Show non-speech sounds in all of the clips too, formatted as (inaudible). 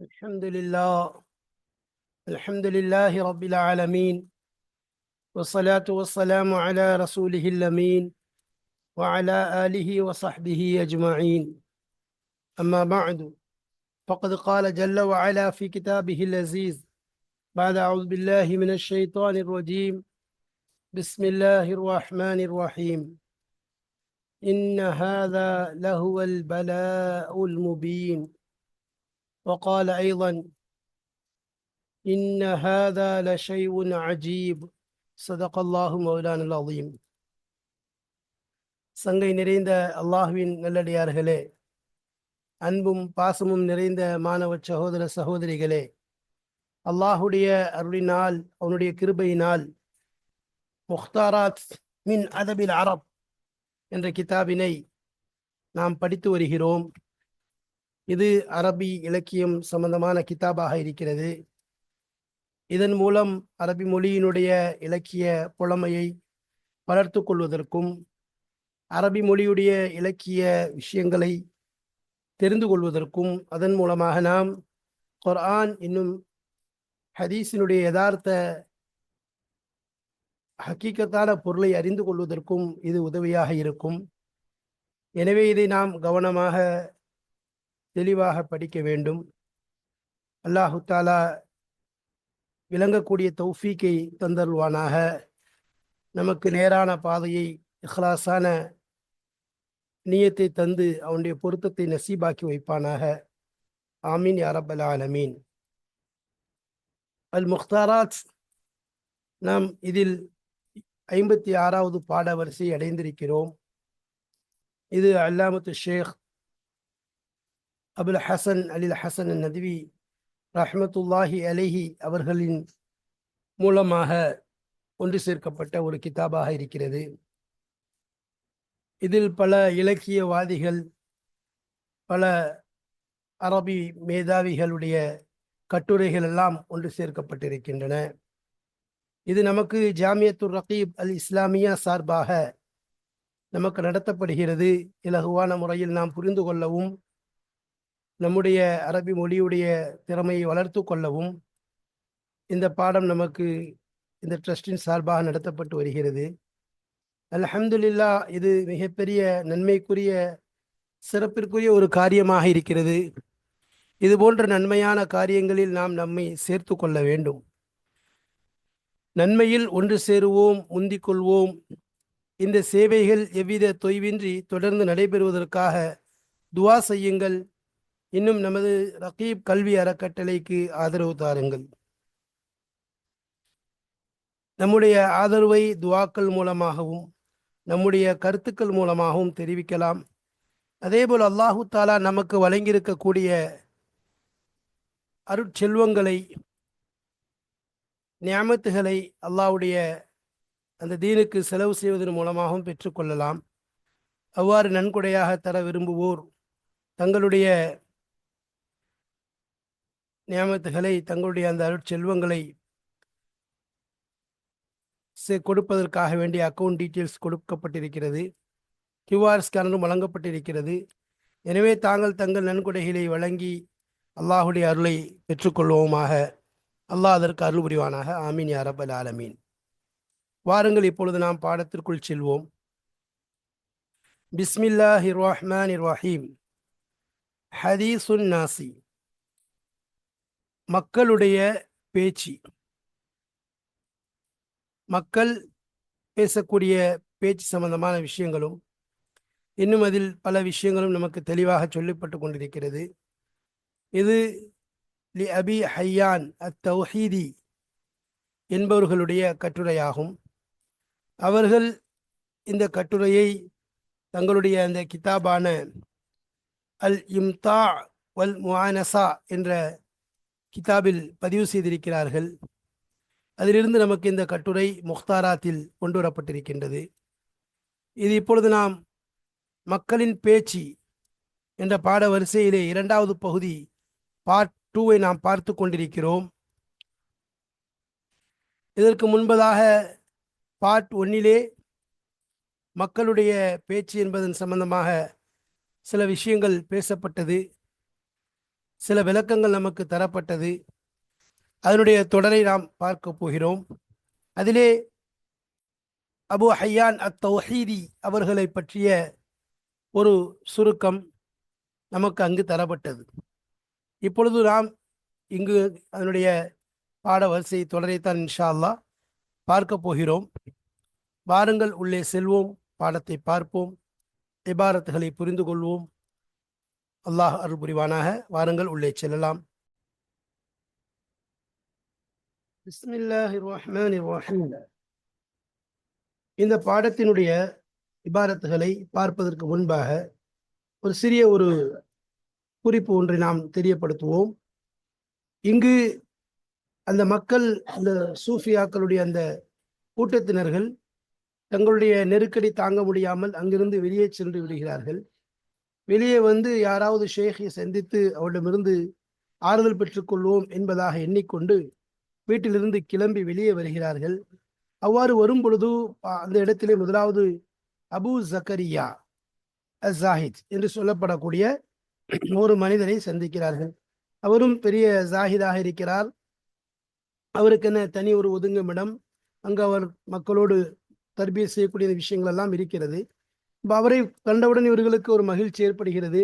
الحمد لله الحمد لله رب العالمين والصلاة والسلام على رسوله الأمين وعلى آله وصحبه أجمعين. أما بعد فقد قال جل وعلا في كتابه العزيز بعد أعوذ بالله من الشيطان الرجيم. بسم الله الرحمن الرحيم. إن هذا لهو البلاء المبين. وقال أيضا إن هذا لشيء عجيب صدق الله مولانا العظيم சங்கை நிறைந்த அல்லாஹுவின் நல்லடியார்களே அன்பும் பாசமும் நிறைந்த மாணவ சகோதர சகோதரிகளே அல்லாஹுடைய அருளினால் அவனுடைய கிருபையினால் முக்தாராத் மின் அதபில் அரப் என்ற கிதாபினை நாம் படித்து வருகிறோம் இது அரபி இலக்கியம் சம்பந்தமான கிதாபாக இருக்கிறது. இதன் மூலம் அரபி மொழியினுடைய இலக்கிய புலமையை வளர்த்து கொள்வதற்கும் அரபி மொழியுடைய இலக்கிய விஷயங்களை தெரிந்து கொள்வதற்கும் அதன் மூலமாக நாம் குர்ஆன் இன்னும் ஹதீஸினுடைய யதார்த்த ஹக்கீக்கத்தான பொருளை அறிந்து கொள்வதற்கும் இது உதவியாக இருக்கும். எனவே இதை நாம் கவனமாக தெளிவாக படிக்க வேண்டும். அல்லாஹு தாலா விளங்கக்கூடிய தௌஃபீக்கை தந்தருவானாக நமக்கு நேரான பாதையை இஹ்லாஸான நியத்தை தந்து அவனுடைய பொருத்தத்தை நசீபாக்கி வைப்பானாக. ஆமீன் யாரபல் ஆலமீன். அல் முக்தாராத் நாம் இதில் ஐம்பத்தி ஆறாவது பாட வரிசை அடைந்திருக்கிறோம். இது அல்லாமத்து ஷேக் அபுல் ஹசன் அலில் ஹசன் நதுவி ரஹமத்துல்லாஹி அலிஹி அவர்களின் மூலமாக ஒன்று சேர்க்கப்பட்ட ஒரு கிதாபாக இருக்கிறது. இதில் பல இலக்கியவாதிகள் பல அரபி மேதாவிகளுடைய கட்டுரைகள் எல்லாம் ஒன்று சேர்க்கப்பட்டிருக்கின்றன. இது நமக்கு ஜாமியத்துர் ரகீப் அல் இஸ்லாமியா சார்பாக நமக்கு நடத்தப்படுகிறது. இலகுவான முறையில் நாம் புரிந்து கொள்ளவும் நம்முடைய அரபி மொழியுடைய திறமையை வளர்த்து கொள்ளவும் இந்த பாடம் நமக்கு இந்த ட்ரஸ்டின் சார்பாக நடத்தப்பட்டு வருகிறது. அல்ஹம்துலில்லா இது மிகப்பெரிய நன்மைக்குரிய சிறப்பிற்குரிய ஒரு காரியமாக இருக்கிறது. இது போன்ற நன்மையான காரியங்களில் நாம் நம்மை சேர்த்து கொள்ள வேண்டும். நன்மையில் ஒன்று சேருவோம் முந்திக் கொள்வோம். இந்த சேவைகள் எவ்வித தொய்வின்றி தொடர்ந்து நடைபெறுவதற்காக துவா செய்யுங்கள். இன்னும் நமது ரகீப் கல்வி அறக்கட்டளைக்கு ஆதரவு தாருங்கள். நம்முடைய ஆதரவை துவாக்கள் மூலமாகவும் நம்முடைய கருத்துக்கள் மூலமாகவும் தெரிவிக்கலாம். அதேபோல் அல்லாஹு தாலா நமக்கு வழங்கியிருக்கக்கூடிய அருட்செல்வங்களை நியமத்துகளை அல்லாவுடைய அந்த தீனுக்கு செலவு செய்வதன் மூலமாகவும் பெற்றுக்கொள்ளலாம் அவ்வாறு நன்கொடையாக தர விரும்புவோர் தங்களுடைய நியமத்துகளை தங்களுடைய அந்த அருட்செல்வங்களை கொடுப்பதற்காக வேண்டிய அக்கௌண்ட் டீட்டெயில்ஸ் கொடுக்கப்பட்டிருக்கிறது. கியூஆர் ஸ்கேனரும் வழங்கப்பட்டிருக்கிறது. எனவே தாங்கள் தங்கள் நன்கொடைகளை வழங்கி அல்லாஹுடைய அருளை பெற்றுக்கொள்வோமாக. அல்லாஹ் அதற்கு அருள் புரிவானாக. ஆமீன் யாரபல் ஆலமீன். வாருங்கள் இப்பொழுது நாம் பாடத்திற்குள் செல்வோம். பிஸ்மில்லா ஹிர்வாஹ்மான் ரஹீம். ஹதீசுன் நாசி. மக்களுடைய பேச்சு. மக்கள் பேசக்கூடிய பேச்சு சம்பந்தமான விஷயங்களும் இன்னும் அதில் பல விஷயங்களும் நமக்கு தெளிவாக சொல்லப்பட்டு கொண்டிருக்கிறது. இது லி அபி ஹையான் அத் தௌஹீதி என்பவர்களுடைய கட்டுரையாகும். அவர்கள் இந்த கட்டுரையை தங்களுடைய அந்த கிதாபான அல் இம்தா வல் முஆனசா என்ற கிதாபில் பதிவு செய்திருக்கிறார்கள். அதிலிருந்து நமக்கு இந்த கட்டுரை முக்தாராத்தில் கொண்டு வரப்பட்டிருக்கின்றது. இது இப்பொழுது நாம் மக்களின் பேச்சு என்ற பாட வரிசையிலே இரண்டாவது பகுதி பார்ட் டூவை நாம் பார்த்து கொண்டிருக்கிறோம். இதற்கு முன்பதாக பார்ட் ஒன்னிலே மக்களுடைய பேச்சு என்பதன் சம்பந்தமாக சில விஷயங்கள் பேசப்பட்டது. சில விளக்கங்கள் நமக்கு தரப்பட்டது. அதனுடைய தொடரை நாம் பார்க்க போகிறோம். அதிலே அபு ஹையான் அத் தௌஹீதி அவர்களை பற்றிய ஒரு சுருக்கம் நமக்கு அங்கு தரப்பட்டது. இப்பொழுது நாம் இங்கு அதனுடைய பாட வரிசை தொடரைத்தான் இன்ஷா அல்லாஹ் பார்க்க போகிறோம். வாருங்கள் உள்ளே செல்வோம் பாடத்தை பார்ப்போம் இபாரத்துகளை புரிந்து கொள்வோம். அல்லாஹ் அருள் புரிவானாக வாருங்கள் உள்ளே செல்லலாம். இந்த பாடத்தினுடைய இபாரத்துகளை பார்ப்பதற்கு முன்பாக ஒரு சிறிய ஒரு குறிப்பு ஒன்றை நாம் தெரியப்படுத்துவோம். இங்கு அந்த மக்கள் அந்த சூஃபியாக்களுடைய அந்த கூட்டத்தினர்கள் தங்களுடைய நெருக்கடி தாங்க முடியாமல் அங்கிருந்து வெளியே சென்று விடுகிறார்கள். வெளியே வந்து யாராவது ஷேகை சந்தித்து அவரிடமிருந்து ஆறுதல் பெற்றுக்கொள்வோம் என்பதாக எண்ணிக்கொண்டு வீட்டிலிருந்து கிளம்பி வெளியே வருகிறார்கள். அவ்வாறு வரும் பொழுது அந்த இடத்திலே முதலாவது அபு ஜக்கரியா ஜாஹித் என்று சொல்லப்படக்கூடிய ஒரு மனிதனை சந்திக்கிறார்கள். அவரும் பெரிய ஜாஹிதாக இருக்கிறார். அவருக்கென தனி ஒரு ஒதுங்குமிடம் அங்கு அவர் மக்களோடு தர்பிய செய்யக்கூடிய விஷயங்கள் எல்லாம் இருக்கிறது. இப்ப அவரை கண்டவுடன் இவர்களுக்கு ஒரு மகிழ்ச்சி ஏற்படுகிறது.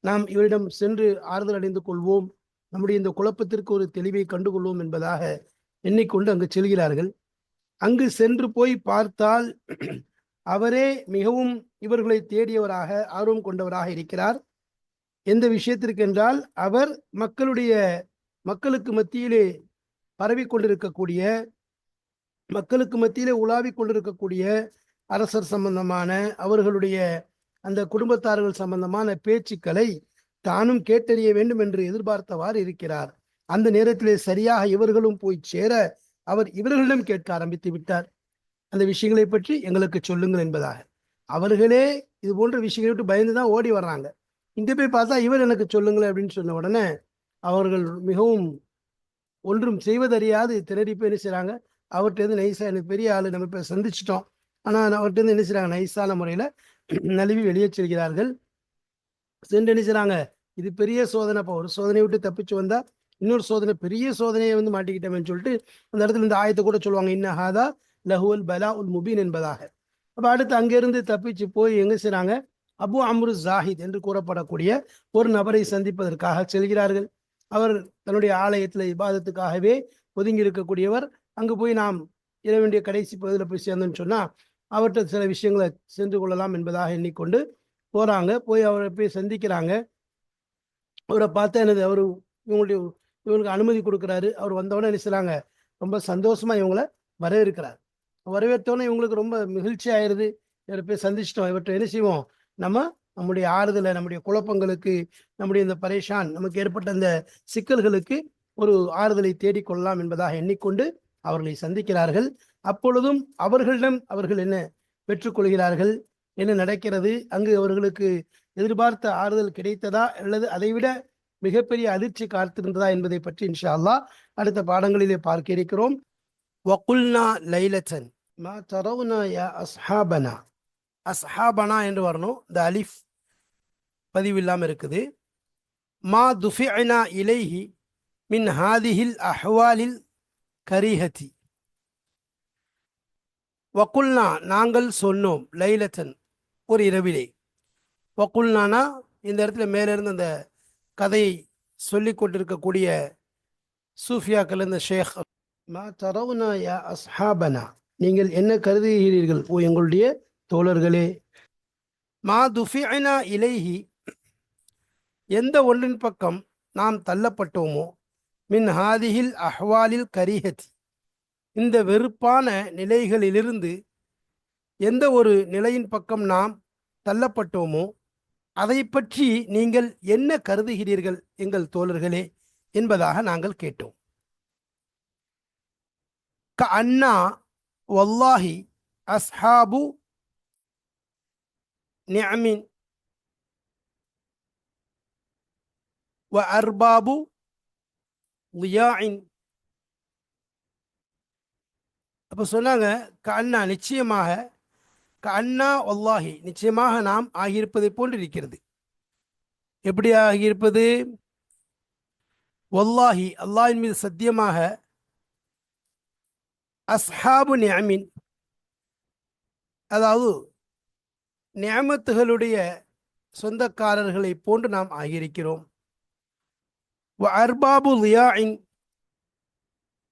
நாம் இவரிடம் சென்று ஆறுதல் அடைந்து கொள்வோம். நம்முடைய இந்த குழப்பத்திற்கு ஒரு தெளிவை கண்டுகொள்வோம் என்பதாக எண்ணிக்கொண்டு அங்கு செல்கிறார்கள். அங்கு சென்று போய் பார்த்தால் அவரே மிகவும் இவர்களை தேடியவராக ஆர்வம் கொண்டவராக இருக்கிறார். எந்த விஷயத்திற்கு என்றால் அவர் மக்களுடைய மக்களுக்கு மத்தியிலே பரவி கொண்டிருக்கக்கூடிய மக்களுக்கு மத்தியிலே உலாவிக் கொண்டிருக்கக்கூடிய அரசர் சம்பந்தமான அவர்களுடைய அந்த குடும்பத்தார்கள் சம்பந்தமான பேச்சுக்களை தானும் கேட்டறிய வேண்டும் என்று எதிர்பார்த்தவாறு இருக்கிறார். அந்த நேரத்திலே சரியாக இவர்களும் போய் சேர அவர் இவர்களிடம் கேட்க ஆரம்பித்து விட்டார். அந்த விஷயங்களை பற்றி எங்களுக்கு சொல்லுங்கள் என்பதாக. அவர்களே இது போன்ற விஷயங்களை விட்டு பயந்து தான் ஓடி வர்றாங்க. இங்கே போய் பார்த்தா இவர் எனக்கு சொல்லுங்களேன் அப்படின்னு சொன்ன உடனே அவர்கள் மிகவும் ஒன்றும் செய்வதறியாது திணறி போய் என்ன செய்கிறாங்க அவர்கிட்ட இருந்து நைசா எனக்கு பெரிய ஆள் நம்ம இப்போ சந்திச்சிட்டோம். ஆனால் அவர்கிட்ட இருந்து என்ன செய்றாங்க? நைஸான முறையில் (clears throat) நழுவி வெளியே செல்கிறார்கள் சென்று என்ன செய்றாங்க? இது பெரிய சோதனைப்பா ஒரு சோதனையை விட்டு தப்பிச்சு வந்தா இன்னொரு சோதனை பெரிய சோதனையை வந்து மாட்டிக்கிட்டோம்னு சொல்லிட்டு அந்த இடத்துல இந்த ஆயத்தை கூட சொல்லுவாங்க. இன்னஹாதா லஹுல் பலா உல் முபீன் என்பதாக. அப்போ அடுத்து அங்கிருந்து தப்பிச்சு போய் எங்கே செய்றாங்க? அபு அம்ரு ஜாஹித் என்று கூறப்படக்கூடிய ஒரு நபரை சந்திப்பதற்காக செல்கிறார்கள். அவர் தன்னுடைய ஆலயத்தில் இபாதத்துக்காகவே ஒதுங்கி இருக்கக்கூடியவர். அங்கு போய் நாம் இட வேண்டிய கடைசி பகுதியில் போய் சேர்ந்தோம்னு சொன்னால் அவர்கிட்ட சில விஷயங்களை சென்று கொள்ளலாம் என்பதாக எண்ணிக்கொண்டு போகிறாங்க போய் அவரை போய் சந்திக்கிறாங்க. அவரை பார்த்தா எனது அவர் இவங்களுடைய இவங்களுக்கு அனுமதி கொடுக்குறாரு. அவர் வந்தவொடனே என்ன செய்கிறாங்க ரொம்ப சந்தோஷமாக இவங்களை வரவேற்கிறார். வரவேற்றோன்னே இவங்களுக்கு ரொம்ப மகிழ்ச்சி ஆயிருது இவரை போய் சந்திச்சிட்டோம். இவற்றை என்ன செய்வோம்? நம்ம நம்முடைய ஆறுதலை நம்முடைய குழப்பங்களுக்கு நம்முடைய இந்த பரேஷான் நமக்கு ஏற்பட்ட அந்த சிக்கல்களுக்கு ஒரு ஆறுதலை தேடிக்கொள்ளலாம் என்பதாக எண்ணிக்கொண்டு அவர்களை சந்திக்கிறார்கள். அப்பொழுதும் அவர்களிடம் அவர்கள் என்ன பெற்றுக்கொள்கிறார்கள்? என்ன நடக்கிறது? அங்கு அவர்களுக்கு எதிர்பார்த்த ஆறுதல் கிடைத்ததா? அல்லது அதைவிட மிகப்பெரிய அதிர்ச்சி காத்திருந்ததா என்பதை பற்றி இன்ஷா அல்லாஹ் அடுத்த பாடங்களிலே பார்க்க இருக்கிறோம். வகுல்னா லைலச்சன் மா தரவுனா யா அஸ்ஹாபனா? அஸ்ஹாபனா என்று வரணும். இந்த அலிஃப் பதிவு இல்லாமல் இருக்குது. மா துஃபிஅனா இலைஹி மின் ஹாதிஹில் அஹ்வாலில் கரிஹதி. வக்குல்னா நாங்கள் சொன்னோம் லைலத்தன் ஒரு இரவிலே. வக்குல்னானா இந்த இடத்துல மேலிருந்து அந்த கதையை சொல்லிக் கொண்டிருக்கக்கூடிய சூஃபியாக்கள் இந்த ஷேக். மா தரவுனா யா அஸ்ஹாபனா. நீங்கள் என்ன கருதுகிறீர்கள்? ஓ எங்களுடைய தோழர்களே. மா துஃபினா இலைஹி. எந்த ஒன்றின் பக்கம் நாம் தள்ளப்பட்டோமோ மின் ஹாதிஹில் அஹ்வாலில் கரிஹத். இந்த வெறுப்பான நிலைகளிலிருந்து எந்த ஒரு நிலையின் பக்கம் நாம் தள்ளப்பட்டோமோ அதை பற்றி நீங்கள் என்ன கருதுகிறீர்கள் எங்கள் தோழர்களே என்பதாக நாங்கள் கேட்டோம். க அண்ணா வல்லாஹி அஸ்ஹாபு நியமின் வ அர்பாபு லியாயின் அப்போ சொன்னாங்க க அண்ணா நிச்சயமாக க அண்ணா ஒல்லாஹி நிச்சயமாக நாம் ஆகியிருப்பதை போன்று இருக்கிறது எப்படி ஆகியிருப்பது? வல்லாஹி அல்லாஹின் மீது சத்தியமாக அஸ்ஹாபு நியமின் அதாவது நியமத்துகளுடைய சொந்தக்காரர்களை போன்று நாம் ஆகியிருக்கிறோம். அர்பாபு லியாயின்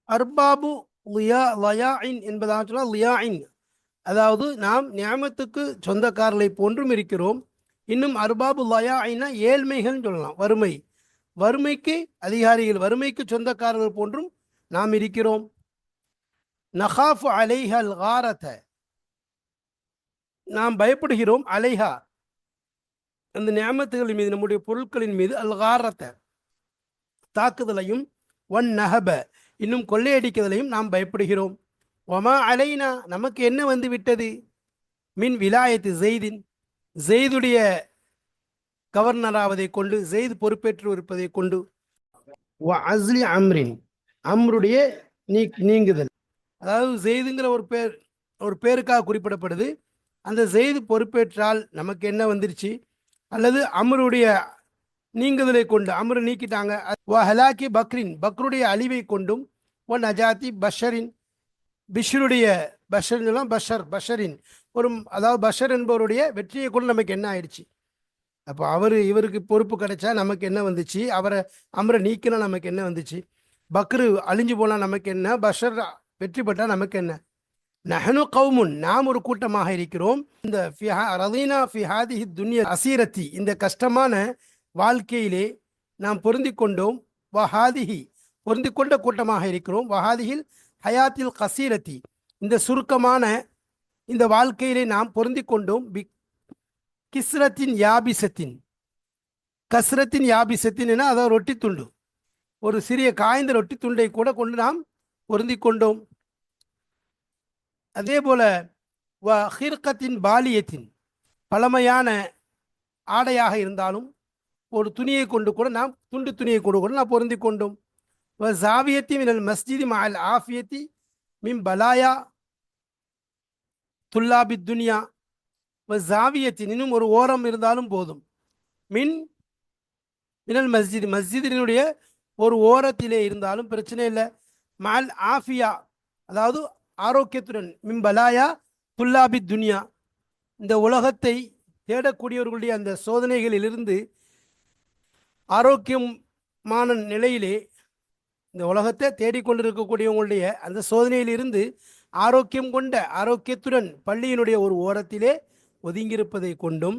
அர்பாபு லியா லயாஇன் என்பதாக சொன்னால் லியாஇன் அதாவது நாம் நியமத்துக்கு சொந்தக்காரர்களை போன்றும் இருக்கிறோம். இன்னும் அர்பாபு லயாஇன்னா ஏழ்மைகள்னு சொல்லலாம். வறுமை. வறுமைக்கு அதிகாரிகள் வறுமைக்கு சொந்தக்காரர்கள் போன்றும் நாம் இருக்கிறோம். நஹாஃபு அலைஹல் காரத. நாம் பயப்படுகிறோம் அலைஹா. அந்த நியமத்துகளின் மீது நம்முடைய பொருட்களின் மீது அல்காரத்தை தாக்குதலையும் ஒன் நஹப. இன்னும் கொள்ளையடிக்குதலையும் நாம் பயப்படுகிறோம். ஒமா அலைனா நமக்கு என்ன வந்து விட்டது? மின் விலாயத்து ஜெய்தின். ஜெய்துடைய கவர்னராவதை கொண்டு ஜெயித் பொறுப்பேற்று இருப்பதை கொண்டு அஸ்லி அம்ரின். அம்ருடைய நீ நீங்குதல். அதாவது ஜெய்துங்கிற ஒரு பேர் ஒரு பேருக்காக குறிப்பிடப்படுது. அந்த ஜெய்து பொறுப்பேற்றால் நமக்கு என்ன வந்துருச்சு? அல்லது அமருடைய நீங்குதலை கொண்டு அமரு நீக்கிட்டாங்க. ஹலாக்கி பக்ரின் பக்ருடைய அழிவை கொண்டும் ஒன் அஜாதி பஷரின் பிஷ்ருடைய பஷர்னு சொல்லலாம் பஷர் பஷரின். ஒரு அதாவது பஷர் என்பவருடைய வெற்றியை கூட நமக்கு என்ன ஆயிடுச்சு? அப்போ அவர் இவருக்கு பொறுப்பு கிடைச்சா நமக்கு என்ன வந்துச்சு? அவரை அமரை நீக்கினா நமக்கு என்ன வந்துச்சு? பக்ரு அழிஞ்சு போனால் நமக்கு என்ன? பஷர் வெற்றி பெற்றால் நமக்கு என்ன? நஹனு கவுமுன் நாம் ஒரு கூட்டமாக இருக்கிறோம். இந்த ஃபிஹா ரதீனா ஃபிஹாதிஹி துன்யா அசீரத்தி இந்த கஷ்டமான வாழ்க்கையிலே நாம் பொருந்தி கொண்டோம். வஹாதிஹி பொருந்தி கொண்ட கூட்டமாக இருக்கிறோம். வஹாதிஹில் ஹயாத்தில் கசீரத்தி. இந்த சுருக்கமான இந்த வாழ்க்கையிலே நாம் பொருந்தி கொண்டோம். பி கிஸ்ரத்தின் யாபிசத்தின். கஸ்ரத்தின் யாபிசத்தின் என அதாவது ரொட்டி துண்டு. ஒரு சிறிய காய்ந்த ரொட்டி துண்டை கூட கொண்டு நாம் பொருந்தி கொண்டோம். அதே போல வ ஹிர்கத்தின் பாலியத்தின். பழமையான ஆடையாக இருந்தாலும் ஒரு துணியை கொண்டு கூட நாம் துண்டு துணியை கொண்டு கூட நாம் பொருந்தி கொண்டோம். ஜாவியத்தி மினல் மஸ்ஜிதி மால் ஆஃபியத்தி மின் பலாயா துல்லாபி துனியா வ ஜாவியத்தின் இன்னும் ஒரு ஓரம் இருந்தாலும் போதும். மின் மினல் மஸ்ஜித் மஸ்ஜிதினுடைய ஒரு ஓரத்திலே இருந்தாலும் பிரச்சனை இல்லை. மால் ஆஃபியா அதாவது ஆரோக்கியத்துடன். மிம்பலாயா துல்லாபி துனியா இந்த உலகத்தை தேடக்கூடியவர்களுடைய அந்த சோதனைகளிலிருந்து ஆரோக்கியமான நிலையிலே இந்த உலகத்தை தேடிக்கொண்டிருக்கக்கூடியவங்களுடைய அந்த சோதனையிலிருந்து ஆரோக்கியம் கொண்ட ஆரோக்கியத்துடன் பள்ளியினுடைய ஒரு ஓரத்திலே ஒதுங்கியிருப்பதை கொண்டும்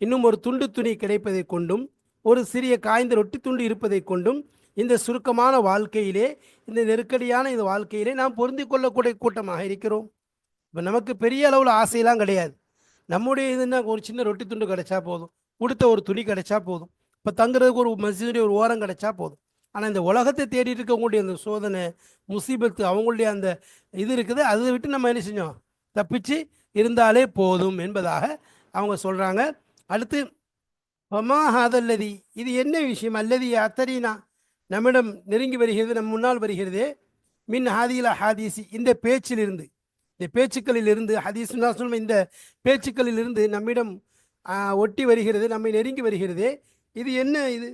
இன்னும் ஒரு துண்டு துணி கிடைப்பதை கொண்டும் ஒரு சிறிய காய்ந்த ரொட்டி துண்டு இருப்பதை கொண்டும் இந்த சுருக்கமான வாழ்க்கையிலே இந்த நெருக்கடியான இந்த வாழ்க்கையிலே நாம் பொருந்தி கொள்ளக்கூடிய கூட்டமாக இருக்கிறோம். இப்போ நமக்கு பெரிய அளவில் ஆசையெல்லாம் கிடையாது. நம்முடைய இதுன்னா ஒரு சின்ன ரொட்டி துண்டு கிடைச்சா போதும். உடுத்த ஒரு துணி கிடைச்சா போதும். இப்போ தங்குறதுக்கு ஒரு மசிதனுடைய ஒரு ஓரம் கிடைச்சா போதும். ஆனால் இந்த உலகத்தை தேடிட்டு இருக்கக்கூடிய அந்த சோதனை முசீபத்து அவங்களுடைய அந்த இது இருக்குது. அதை விட்டு நம்ம என்ன செஞ்சோம்? தப்பிச்சு இருந்தாலே போதும் என்பதாக அவங்க சொல்கிறாங்க அடுத்து ஒமா ஹாதல்லதி. இது என்ன விஷயம்? அல்லதி அத்தரினா. நம்மிடம் நெருங்கி வருகிறது நம் முன்னால் வருகிறதே. மின் ஹாதியில ஹாதீசி. இந்த பேச்சிலிருந்து இந்த பேச்சுக்களிலிருந்து ஹதீஸ்னா சொல்லும் இந்த பேச்சுக்களிலிருந்து நம்மிடம் ஒட்டி வருகிறது நம்மை நெருங்கி வருகிறதே. இது என்ன இது?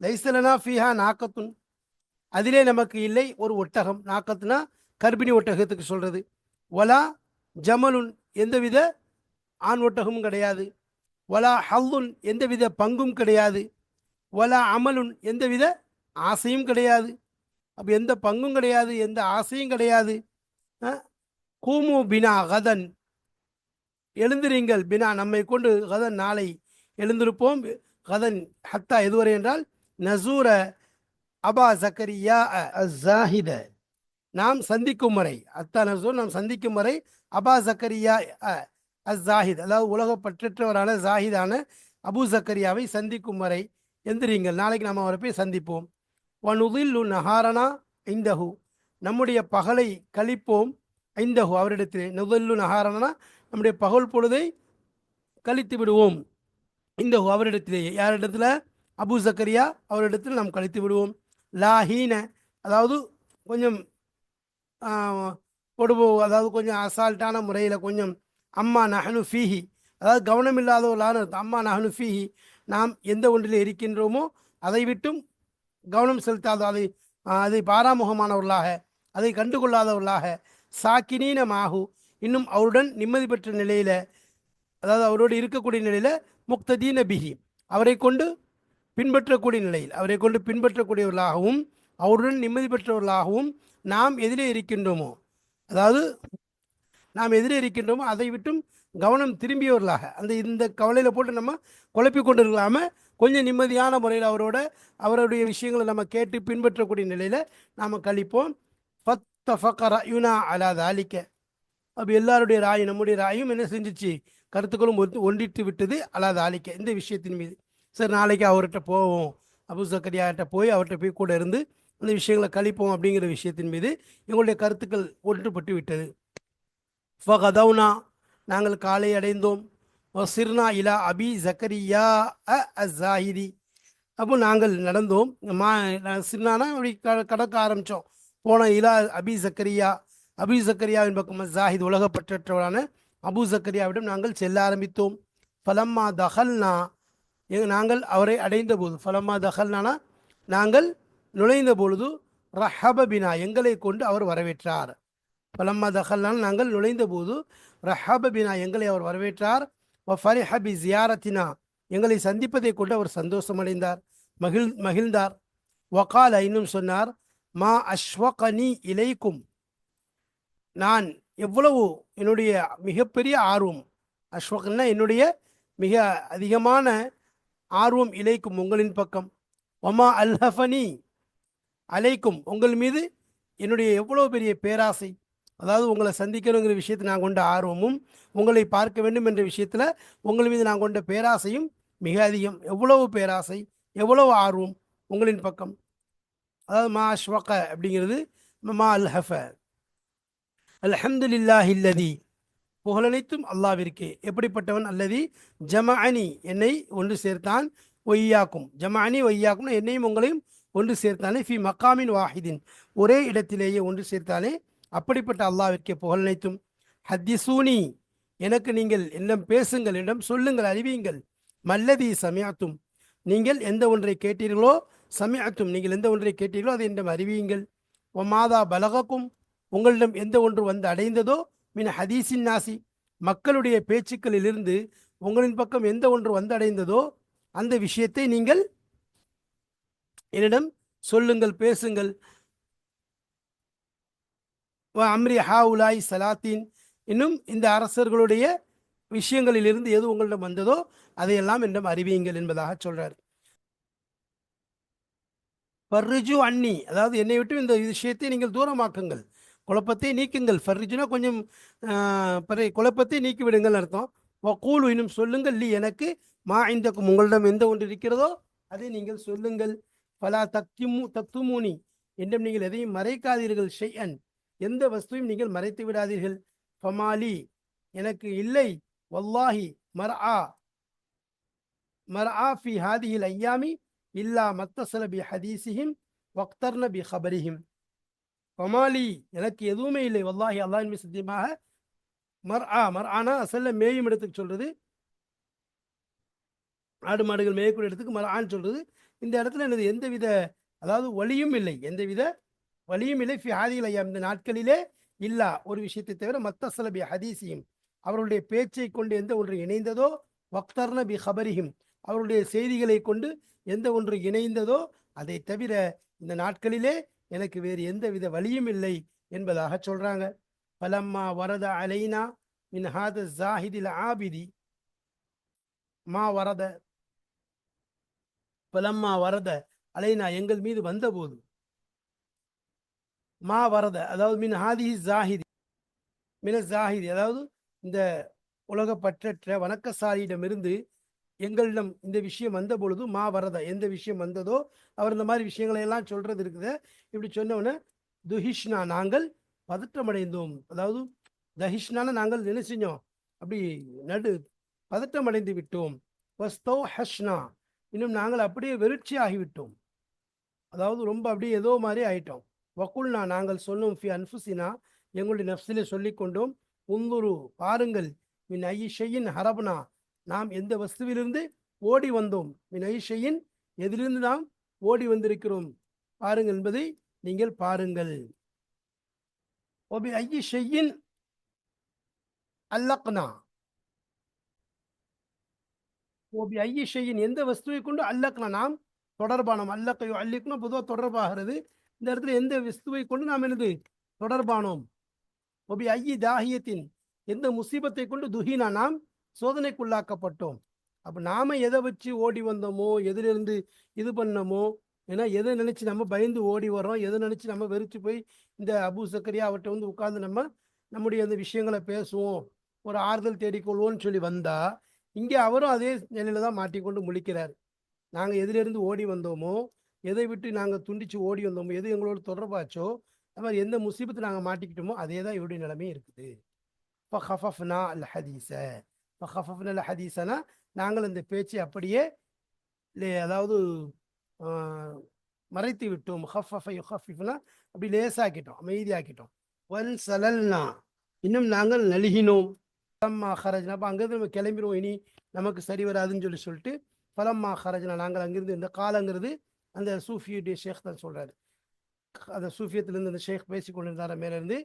லைசலனா ஃபீஹா நாக்கத்துன். அதிலே நமக்கு இல்லை ஒரு ஒட்டகம். நாக்கத்துனா கர்ப்பிணி ஒட்டகத்துக்கு சொல்கிறது ஒலா ஜமலுன் எந்தவித ஆண் ஒட்டகமும் கிடையாது. வலா ஹல்லுன் எந்தவித பங்கும் கிடையாது. ஒலா அமலுன் எந்தவித ஆசையும் கிடையாது. அப்போ எந்த பங்கும் கிடையாது எந்த ஆசையும் கிடையாது. கூமு பினா கதன். எழுந்திருங்கள் பினா. நம்மை கொண்டு கதன் நாளை எழுந்திருப்போம். கதன் ஹத்தா எதுவரை என்றால் நசூர அபா ஜக்கரியா ஜாஹித நாம் சந்திக்கும் வரை அத்தா நசூர் நாம் சந்திக்கும் வரை அபா ஜக்கரியா அஸ் ஜாஹித் அதாவது உலக பற்றற்றவரான ஜாஹிதான அபு ஜக்கரியாவை சந்திக்கும் வரை எந்திரிங்கள் நாளைக்கு நாம் அவரை போய் சந்திப்போம். வனுதில்லு நஹாரனா ஐந்தஹு நம்முடைய பகலை கழிப்போம் ஐந்தஹு அவரிடத்திலே. நுதல்லு நஹாரனா நம்முடைய பகல் பொழுதை கழித்து விடுவோம் இந்த அவரிடத்திலேயே யாரிடத்துல? அபு சக்கரியா அவரிடத்தில் நாம் கழித்து விடுவோம் லாஹீன அதாவது கொஞ்சம் பொடுபோ அதாவது கொஞ்சம் அசால்ட்டான முறையில் கொஞ்சம் அம்மா நஹனு ஃபீஹி அதாவது கவனமில்லாதவர்களான அர்த்தம். அம்மா நஹனு ஃபீஹி நாம் எந்த ஒன்றில் இருக்கின்றோமோ அதை விட்டும் கவனம் செலுத்தாத அதை அதை பாராமுகமானவர்களாக அதை கண்டுகொள்ளாதவர்களாக சாக்கினீன மாகு இன்னும் அவருடன் நிம்மதி பெற்ற நிலையில் அதாவது அவரோடு இருக்கக்கூடிய நிலையில் முக்ததீன பிஹி அவரை கொண்டு பின்பற்றக்கூடிய நிலையில் அவரை கொண்டு பின்பற்றக்கூடியவர்களாகவும் அவருடன் நிம்மதி பெற்றவர்களாகவும் நாம் எதிரே இருக்கின்றோமோ? அதாவது நாம் எதிரே இருக்கின்றோமோ அதை விட்டும் கவனம் திரும்பியவர்களாக அந்த இந்த கவலையில் போட்டு நம்ம குழப்பி கொண்டு இருக்கலாமல் கொஞ்சம் நிம்மதியான முறையில் அவரோட அவருடைய விஷயங்களை நம்ம கேட்டு பின்பற்றக்கூடிய நிலையில் நாம் கழிப்போம். ஃபத்த ஃபக்கரா யுனா அலாத அழிக்க அப்போ எல்லாருடைய ராயும் நம்முடைய ராயும் என்ன செஞ்சிச்சு? கருத்துக்களும் ஒன்றிட்டு விட்டது அல்லாத தாலிக்க இந்த விஷயத்தின் மீது. சரி நாளைக்கு அவர்கிட்ட போவோம். அபு சக்கரியாகிட்ட போய் அவர்கிட்ட போய் கூட இருந்து அந்த விஷயங்களை கழிப்போம் அப்படிங்கிற விஷயத்தின் மீது எங்களுடைய கருத்துக்கள் ஒன்றுபட்டு விட்டது. ஃபகதவுனா நாங்கள் காலை அடைந்தோம். சிர்னா இலா அபி ஜக்கரியா அ அசாஹிரி அப்போ நாங்கள் நடந்தோம். மா சின்னானா அப்படி க கடக்க ஆரம்பித்தோம் போனோம் இலா அபி ஜக்கரியா அபி ஜக்கரியாவின் பக்கம் ஜாஹித் உலகப்பற்றவரான அபு ஜக்கரியாவிடம் நாங்கள் செல்ல ஆரம்பித்தோம். ஃபலம்மா தஹல்னா நாங்கள் அவரை அடைந்த போது ஃபலம்மா தஹல்னானா நாங்கள் நுழைந்த பொழுது ரஹபபினா எங்களை கொண்டு அவர் வரவேற்றார். பலம்மா தஹல்லான் நாங்கள் நுழைந்த போது ரஹபபினா எங்களை அவர் வரவேற்றார். வ ஃபரிஹ ஜியாரத்தினா எங்களை சந்திப்பதை கொண்டு அவர் சந்தோஷமடைந்தார் மகிழ் மகிழ்ந்தார். வக்கால் இன்னும் சொன்னார் மா அஸ்வகனி இலைக்கும். நான் எவ்வளவு என்னுடைய மிகப்பெரிய ஆர்வம் அஸ்வகன்னா என்னுடைய மிக அதிகமான ஆர்வம் இலைக்கும் உங்களின் பக்கம். ஒமா அல்ஹஃபனி. அலைக்கும் உங்கள் மீது என்னுடைய எவ்வளோ பெரிய பேராசை. அதாவது உங்களை சந்திக்கணுங்கிற விஷயத்தை நான் கொண்ட ஆர்வமும் உங்களை பார்க்க வேண்டும் என்ற விஷயத்தில் உங்கள் மீது நான் கொண்ட பேராசையும் மிக அதிகம். எவ்வளவு பேராசை எவ்வளவு ஆர்வம் உங்களின் பக்கம். அதாவது மா அஷ்வக அப்படிங்கிறது மா அல் ஹஃப அல்ஹம்துலில்லாஹி புகழனைத்தும் அல்லாவிற்கே. எப்படிப்பட்டவன்? அல்லது ஜமானி என்னை ஒன்று சேர்த்தான் ஒய்யாக்கும். ஜமானி ஒய்யாக்கும் என்னையும் உங்களையும் ஒன்று சேர்த்தானே ஃபி மக்காமின் வாஹிதின். ஒரே இடத்திலேயே ஒன்று சேர்த்தானே அப்படிப்பட்ட அல்லாவிற்கே புகழனைத்தும் ஹத்திசூனி எனக்கு நீங்கள் என்னிடம் பேசுங்கள் என்னிடம் சொல்லுங்கள் அறிவியுங்கள். மல்லதி சமியாத்தும் நீங்கள் எந்த ஒன்றை கேட்டீர்களோ சமியாத்தும் நீங்கள் எந்த ஒன்றை கேட்டீர்களோ அதை என்னிடம் அறிவியுங்கள். ஓ மாதா பலகக்கும் உங்களிடம் எந்த ஒன்று வந்து அடைந்ததோ மின் ஹதீஸின் நாசி. மக்களுடைய பேச்சுக்களிலிருந்து உங்களின் பக்கம் எந்த ஒன்று வந்து அடைந்ததோ அந்த விஷயத்தை நீங்கள் என்னிடம் சொல்லுங்கள் பேசுங்கள். அம்ரி அம்ரி ஹாவுலாய் சலாத்தீன் இன்னும் இந்த அரசர்களுடைய விஷயங்களிலிருந்து எது உங்களிடம் வந்ததோ அதையெல்லாம் என்னிடம் அறிவியுங்கள் என்பதாக சொல்றார். பர்ரிஜு அன்னி அதாவது என்னை விட்டு இந்த விஷயத்தை நீங்கள் தூரமாக்குங்கள். குழப்பத்தை நீக்குங்கள். ஃபர்ரிஜுனா கொஞ்சம் குழப்பத்தை நீக்கி விடுங்கள் அர்த்தம். வக்கூலு இன்னும் சொல்லுங்கள் லீ எனக்கு மா இந்தக்கும் உங்களிடம் எந்த ஒன்று இருக்கிறதோ அதை நீங்கள் சொல்லுங்கள். பலா தக்திமு தத்துமூனி என்றும் நீங்கள் எதையும் மறைக்காதீர்கள் ஷெய்யன் எந்த வஸ்துவையும் நீங்கள் மறைத்து விடாதீர்கள். ஃபமாலி எனக்கு இல்லை. வல்லாஹி மர் ஆ மர் ஆ ஃபி ஹாதிஹில் ஐயாமி இல்லா மத்தசல பி ஹதீசிஹிம் வக்தர்ன பி ஹபரிஹிம் பமாலி எனக்கு எதுவுமே இல்லை. வல்லாஹி அல்லாஹின் மீது சத்தியமாக மர் ஆனால் அசல்ல மேயும் இடத்துக்கு சொல்றது. ஆடு மாடுகள் மேயக்கூடிய இடத்துக்கு மர்ஆன்னு சொல்றது. இந்த இடத்துல எனது எந்தவித அதாவது வழியும் இல்லை. எந்தவித வழியும் இல்லை. ஃபி ஐயா ஐயாம். இந்த நாட்களிலே இல்லா. ஒரு விஷயத்தை தவிர மத்த சலபி ஹதீசியும் அவருடைய பேச்சை கொண்டு எந்த ஒன்று இணைந்ததோ வக்தர்ன பி ஹபரிஹிம். அவருடைய செய்திகளை கொண்டு எந்த ஒன்று இணைந்ததோ அதை தவிர இந்த நாட்களிலே எனக்கு வேறு எந்தவித வழியும் இல்லை என்பதாக சொல்றாங்க. பலம்மா வரத அலைனா மின் ஹாத ஜாஹிதில் ஆபிதி. மா வரத. பலம்மா வரத அலைனா எங்கள் மீது வந்தபோது. மா வரத அதாவது மின் ஹாதிஹி ஜாஹிதி. மின ஜாஹிதி அதாவது இந்த உலகப்பற்ற வணக்கசாரியிடமிருந்து வணக்கசாலியிடமிருந்து எங்களிடம் இந்த விஷயம் வந்த பொழுது மா வரதா எந்த விஷயம் வந்ததோ அவர் இந்த மாதிரி விஷயங்களை எல்லாம் சொல்றது இருக்குது. இப்படி சொன்னவொன்னே துஹிஷ்னா நாங்கள் பதற்றமடைந்தோம். அதாவது தஹிஷ்னான நாங்கள் என்ன செஞ்சோம் அப்படி நடு பதற்றமடைந்து விட்டோம். வஸ்தோ ஹஷ்னா இன்னும் நாங்கள் அப்படியே வெறிச்சி ஆகிவிட்டோம். அதாவது ரொம்ப அப்படியே ஏதோ மாதிரி ஆயிட்டோம். வக்குல்னா நாங்கள் சொல்லும் ஃபி அன்ஃபுசினா. எங்களுடைய நஃப்ஸிலே சொல்லிக்கொண்டோம். உந்துரு பாருங்கள். மின் ஐ ஷையின் ஹரப்னா. நாம் எந்த வஸ்துவிலிருந்து ஓடி வந்தோம்? மின் எதிலிருந்து நாம் ஓடி வந்திருக்கிறோம்? பாருங்கள் என்பதை நீங்கள் பாருங்கள். ஒபி ஐயி ஷெய்யின் அல்லக்னா. ஓபி ஐயி ஷெய்யின் எந்த வஸ்துவை கொண்டு அல்லக்னா? நாம் தொடர்பானோம் அல்லக்கையோ அல்லிக்கணும் பொதுவாக தொடர்பாகிறது. இந்த இடத்துல எந்த வஸ்துவை கொண்டு நாம் என்னது? தொடர்பானோம். ஒபி ஐயி தாகியத்தின் எந்த முசீபத்தை கொண்டு துஹினா நாம் சோதனைக்குள்ளாக்கப்பட்டோம். அப்போ நாம் எதை வச்சு ஓடி வந்தோமோ எதிலிருந்து இது பண்ணமோ ஏன்னா எதை நினச்சி நம்ம பயந்து ஓடி வரோம் எதை நினச்சி நம்ம வெறிச்சு போய் இந்த அபு சக்கரியா அவர்கிட்ட வந்து உட்காந்து நம்ம நம்முடைய அந்த விஷயங்களை பேசுவோம் ஒரு ஆறுதல் தேடிக்கொள்வோம்னு சொல்லி வந்தால் இங்கே அவரும் அதே நிலையில தான் மாட்டிக்கொண்டு முழிக்கிறார். நாங்கள் எதிலிருந்து ஓடி வந்தோமோ எதை விட்டு நாங்கள் துண்டிச்சு ஓடி வந்தோமோ எது எங்களோட தொடர்பாச்சோ அது மாதிரி எந்த முசீபத்தை நாங்கள் மாட்டிக்கிட்டோமோ அதே தான் இவருடைய நிலைமையும் இருக்குது. ஃபஹஃபஃப்னா அல் ஹதீஸை ஃபஹஃபஃப்னா அல் ஹதீஸனா நாங்கள் இந்த பேச்சை அப்படியே அதாவது மறைத்து விட்டோம். ஹஃபஃபை ஹஃபிஃப்னா அப்படி லேசாக்கிட்டோம் அமைதியாக்கிட்டோம். ஒன் சலல்னா இன்னும் நாங்கள் நலுகினோம் பலம்மா ஹரஜ்னா அப்போ அங்கேருந்து நம்ம கிளம்பிடுவோம். இனி நமக்கு சரி வராதுன்னு சொல்லி சொல்லிட்டு பலம்மா ஹரஜ்னா நாங்கள் அங்கேருந்து இந்த காலங்கிறது அந்த சூஃபியுடைய ஷேக் தான் சொல்கிறாரு அந்த சூஃபியத்துலேருந்து அந்த ஷேக் பேசி கொண்டிருந்தார மேல இருந்து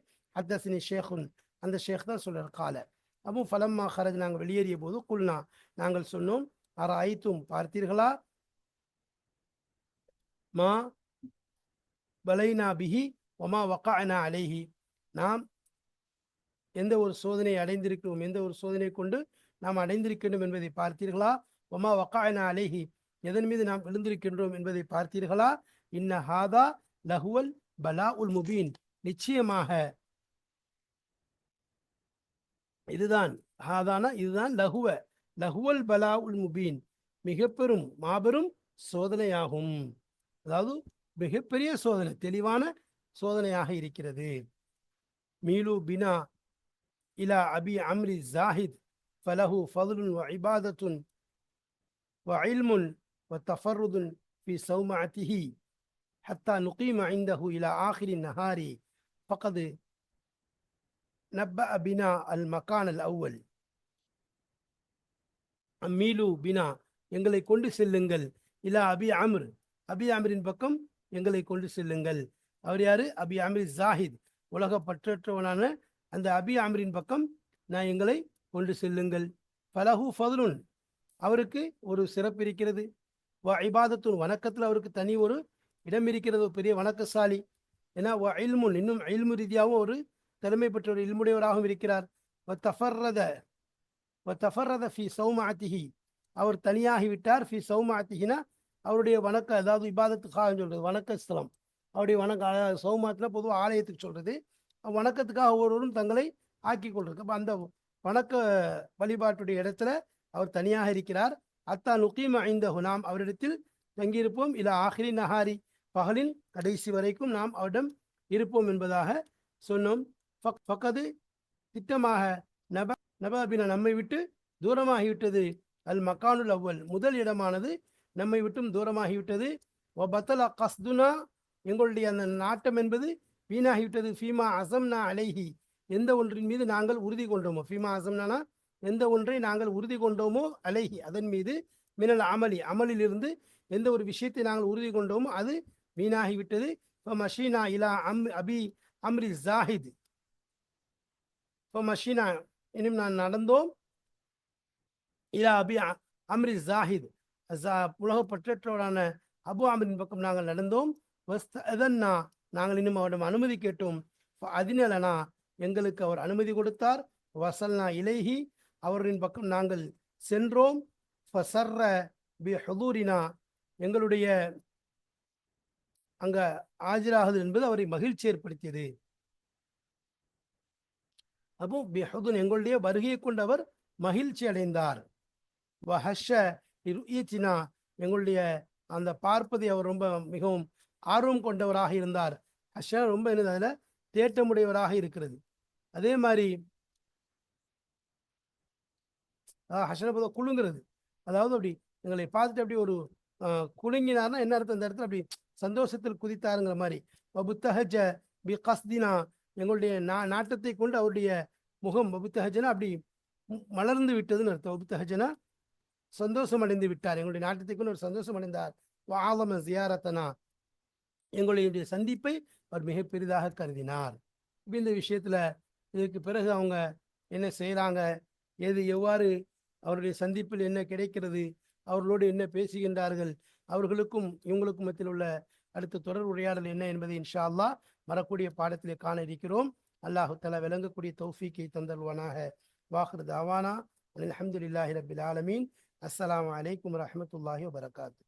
ஷேகுன் அந்த ஷேக் தான் சொல்கிறார் காலை. அப்போ ஃபலம்மா ஹரஜ் நாங்கள் வெளியேறிய போது குல்னா நாங்கள் சொன்னோம் அற ஐத்தும் பார்த்தீர்களா? மா பலைனா பிஹி ஒமா வக்கானா அலைஹி. நாம் எந்த ஒரு சோதனையை அடைந்திருக்கிறோம் எந்த ஒரு சோதனை கொண்டு நாம் அடைந்திருக்கின்றோம் என்பதை பார்த்தீர்களா? ஒமா வக்கானா அலைஹி. எதன் மீது நாம் விழுந்திருக்கின்றோம் என்பதை பார்த்தீர்களா? இன்ன ஹாதா லஹுவல் பலா உல் முபீன். நிச்சயமாக இதுதான் ஹாதானா இதுதான் லகுவ லகுவல் பலா உல் முபீன் மிக பெரும் மாபெரும் சோதனையாகும் அதாவது மிகப்பெரிய சோதனை தெளிவான சோதனையாக இருக்கிறது மீலு பினா இலா அபி அம்ரி ஜாஹித் ஃபலஹு ஃபதுலுன் வ இபாதத்துன் வ இல்முன் வ தஃபருதுன் ஃபி சௌமாத்திஹி ஹத்தா நுகீம ஐந்தஹு இலா ஆஹிரி நஹாரி ஃபகது நப்ப அபினா அல் மக்கான் அல் அவ்வல் அம்மீலு பினா எங்களை கொண்டு செல்லுங்கள். இல்லா அபி அமிர் அபி அமிரின் பக்கம் எங்களை கொண்டு செல்லுங்கள். அவர் யாரு? அபி அமிர் ஜாஹித் உலக பற்றற்றவனான அந்த அபி அமிரின் பக்கம் நான் எங்களை கொண்டு செல்லுங்கள். பலஹு ஃபதுலுன் அவருக்கு ஒரு சிறப்பு இருக்கிறது. வ வணக்கத்தில் அவருக்கு தனி ஒரு இடம் இருக்கிறது. ஒரு பெரிய வணக்கசாலி. ஏன்னா இல்முன் இன்னும் இல்மு ரீதியாகவும் ஒரு திறமை பெற்றவர் இல்முடையவராகவும் இருக்கிறார். வ தஃபர்ரத தஃபர்ரத ஃபி சௌமாத்திஹி அவர் தனியாகிவிட்டார். ஃபி சௌமாத்திஹினா அவருடைய வணக்க அதாவது இபாதத்துக்காக சொல்றது வணக்க ஸ்தலம் அவருடைய வணக்க சௌமாத்தில் பொதுவாக ஆலயத்துக்கு சொல்றது. வணக்கத்துக்காக ஒவ்வொருவரும் தங்களை ஆக்கி கொள்றது. அப்போ அந்த வணக்க வழிபாட்டுடைய இடத்துல அவர் தனியாக இருக்கிறார். அத்தா நுகீம ஐந்த நாம் அவரிடத்தில் தங்கியிருப்போம். இல்ல ஆஹிரி நஹாரி. பகலின் கடைசி வரைக்கும் நாம் அவரிடம் இருப்போம் என்பதாக சொன்னோம். ஃபக்கது திட்டமாக நப நபாபின நம்மை விட்டு தூரமாகிவிட்டது. அல் மக்கானுல் அவ்வல். முதல் இடமானது நம்மை விட்டும் தூரமாகிவிட்டது. ஒ பத்தலா கஸ்துனா எங்களுடைய அந்த நாட்டம் என்பது வீணாகிவிட்டது. ஃபீமா அசம்னா அலைஹி. எந்த ஒன்றின் மீது நாங்கள் உறுதி கொண்டோமோ ஃபீமா அசம்னானா எந்த ஒன்றை நாங்கள் உறுதி கொண்டோமோ அலைஹி. அதன் மீது மினல் அமளி அமலிலிருந்து எந்த ஒரு விஷயத்தை நாங்கள் உறுதி கொண்டோமோ அது வீணாகிவிட்டது. இப்போ மஷீனா இலா அம் அபி அம்ரி ஜாஹித். இப்போ மஷீனா இன்னும் நான் நடந்தோம் இலா அபி அ- அம்ரி ஜாஹித் உலக பற்றற்றோரான அபு அமரின் பக்கம் நாங்கள் நடந்தோம் வஸ்தன்னா நாங்கள் இன்னும் அவரிடம் அனுமதி கேட்டோம் அதினலனா எங்களுக்கு அவர் அனுமதி கொடுத்தார் வசல்னா இலைஹி அவரின் பக்கம் நாங்கள் சென்றோம் ஃபசர்ர பி ஹதூரினா எங்களுடைய அங்க ஆஜராகுது என்பது அவரை மகிழ்ச்சி ஏற்படுத்தியது. அப்போ பிஹுதுன் எங்களுடைய வருகையை கொண்டவர் மகிழ்ச்சி அடைந்தார். வஹஷ ருஇயத்தினா எங்களுடைய அந்த பார்ப்பதை அவர் ரொம்ப மிகவும் ஆர்வம் கொண்டவராக இருந்தார். ஹஷ ரொம்ப என்னது? அதுல தேட்டமுடையவராக இருக்கிறது. அதே மாதிரி ஹஷன குழுங்கிறது குலுங்குறது. அதாவது அப்படி எங்களை பார்த்துட்டு அப்படி ஒரு குலுங்கினார்னா என்ன அர்த்தம்? இந்த இடத்துல அப்படி சந்தோஷத்தில் குதித்தாருங்கிற மாதிரி. வபுத்தஹஜ பி கஸ்தினா எங்களுடைய நா நாட்டத்தை கொண்டு அவருடைய முகம் வபுத்தஹஜனா அப்படி மலர்ந்து விட்டதுன்னு அர்த்தம். வபுத்தஹஜனா சந்தோஷம் அடைந்து விட்டார். எங்களுடைய நாட்டத்தை கொண்டு ஒரு சந்தோஷம் அடைந்தார் வாதம ஜியாரத்தனா எங்களுடைய சந்திப்பை அவர் மிக பெரிதாக கருதினார். இப்போ இந்த விஷயத்தில் இதுக்கு பிறகு அவங்க என்ன செய்கிறாங்க எது எவ்வாறு அவருடைய சந்திப்பில் என்ன கிடைக்கிறது? அவர்களோடு என்ன பேசுகின்றார்கள்? அவர்களுக்கும் இவங்களுக்கும் மத்தியில் உள்ள அடுத்த தொடர் உரையாடல் என்ன என்பதை இன்ஷா அல்லா வரக்கூடிய பாடத்திலே காண இருக்கிறோம். அல்லாஹு தலா விளங்கக்கூடிய தௌஃபீக்கை தந்தல்வானாக வாஹர் தாவானா. அலமதுல்லாஹி ரபில் ஆலமீன். அஸ்லாம் வலைக்கம் வரமத்துல்லாஹி வபரகாத்து.